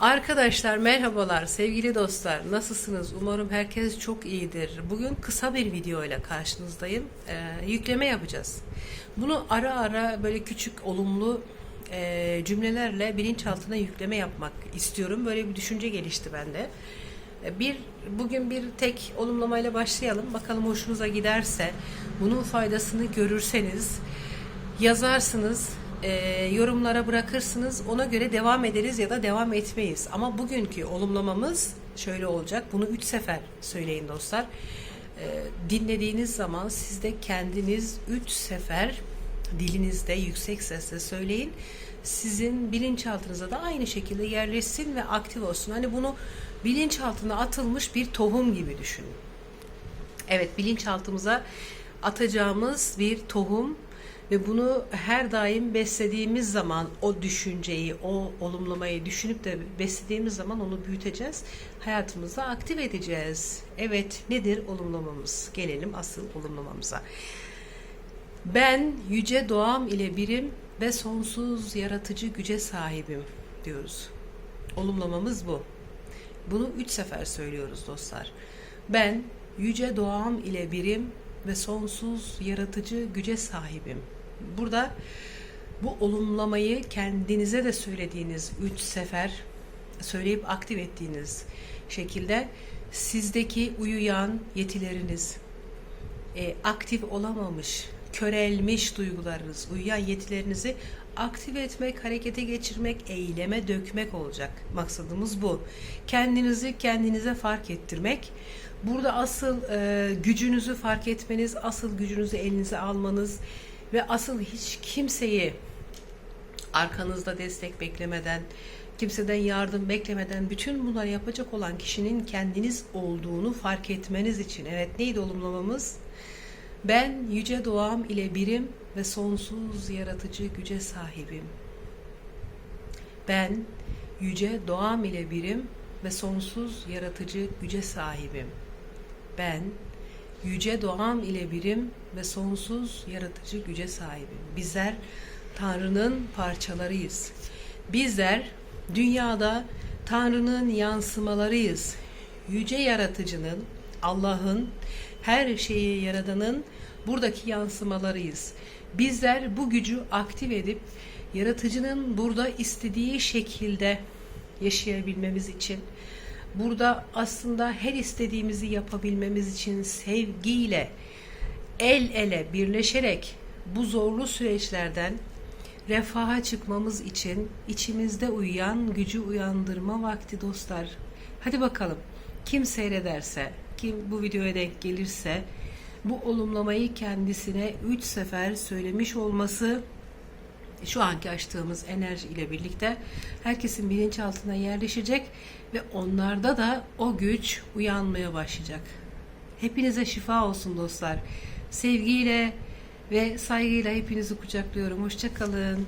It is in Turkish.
Arkadaşlar merhabalar sevgili dostlar. Nasılsınız? Umarım herkes çok iyidir. Bugün kısa bir video ile karşınızdayım. Ee, yükleme yapacağız. Bunu ara ara böyle küçük olumlu e, cümlelerle bilinçaltına yükleme yapmak istiyorum. Böyle bir düşünce gelişti bende. Ee, bir bugün bir tek olumlamayla başlayalım. Bakalım hoşunuza giderse bunun faydasını görürseniz yazarsınız, e, yorumlara bırakırsınız. Ona göre devam ederiz ya da devam etmeyiz. Ama bugünkü olumlamamız şöyle olacak. Bunu üç sefer söyleyin dostlar. E, dinlediğiniz zaman siz de kendiniz üç sefer dilinizde yüksek sesle söyleyin. Sizin bilinçaltınıza da aynı şekilde yerleşsin ve aktif olsun. Hani bunu bilinçaltına atılmış bir tohum gibi düşünün. Evet bilinçaltımıza atacağımız bir tohum ve bunu her daim beslediğimiz zaman o düşünceyi, o olumlamayı düşünüp de beslediğimiz zaman onu büyüteceğiz. Hayatımızda aktif edeceğiz. Evet nedir olumlamamız? Gelelim asıl olumlamamıza. Ben yüce doğam ile birim ve sonsuz yaratıcı güce sahibim diyoruz. Olumlamamız bu. Bunu üç sefer söylüyoruz dostlar. Ben yüce doğam ile birim ve sonsuz yaratıcı güce sahibim. Burada bu olumlamayı kendinize de söylediğiniz üç sefer söyleyip aktif ettiğiniz şekilde sizdeki uyuyan yetileriniz, e, aktif olamamış, körelmiş duygularınız, uyuyan yetilerinizi aktif etmek, harekete geçirmek, eyleme dökmek olacak. Maksadımız bu. Kendinizi kendinize fark ettirmek. Burada asıl e, gücünüzü fark etmeniz, asıl gücünüzü elinize almanız ve asıl hiç kimseyi arkanızda destek beklemeden, kimseden yardım beklemeden bütün bunları yapacak olan kişinin kendiniz olduğunu fark etmeniz için. Evet neydi olumlamamız? Ben yüce doğam ile birim ve sonsuz yaratıcı güce sahibim. Ben yüce doğam ile birim ve sonsuz yaratıcı güce sahibim. Ben yüce doğam ile birim ve sonsuz yaratıcı güce sahibim. Bizler Tanrı'nın parçalarıyız. Bizler dünyada Tanrı'nın yansımalarıyız. Yüce yaratıcının, Allah'ın, her şeyi yaradanın buradaki yansımalarıyız. Bizler bu gücü aktif edip yaratıcının burada istediği şekilde yaşayabilmemiz için burada aslında her istediğimizi yapabilmemiz için sevgiyle el ele birleşerek bu zorlu süreçlerden refaha çıkmamız için içimizde uyuyan gücü uyandırma vakti dostlar. Hadi bakalım kim seyrederse, kim bu videoya denk gelirse bu olumlamayı kendisine üç sefer söylemiş olması şu anki açtığımız enerji ile birlikte herkesin bilinçaltına yerleşecek ve onlarda da o güç uyanmaya başlayacak. Hepinize şifa olsun dostlar. Sevgiyle ve saygıyla hepinizi kucaklıyorum. Hoşçakalın.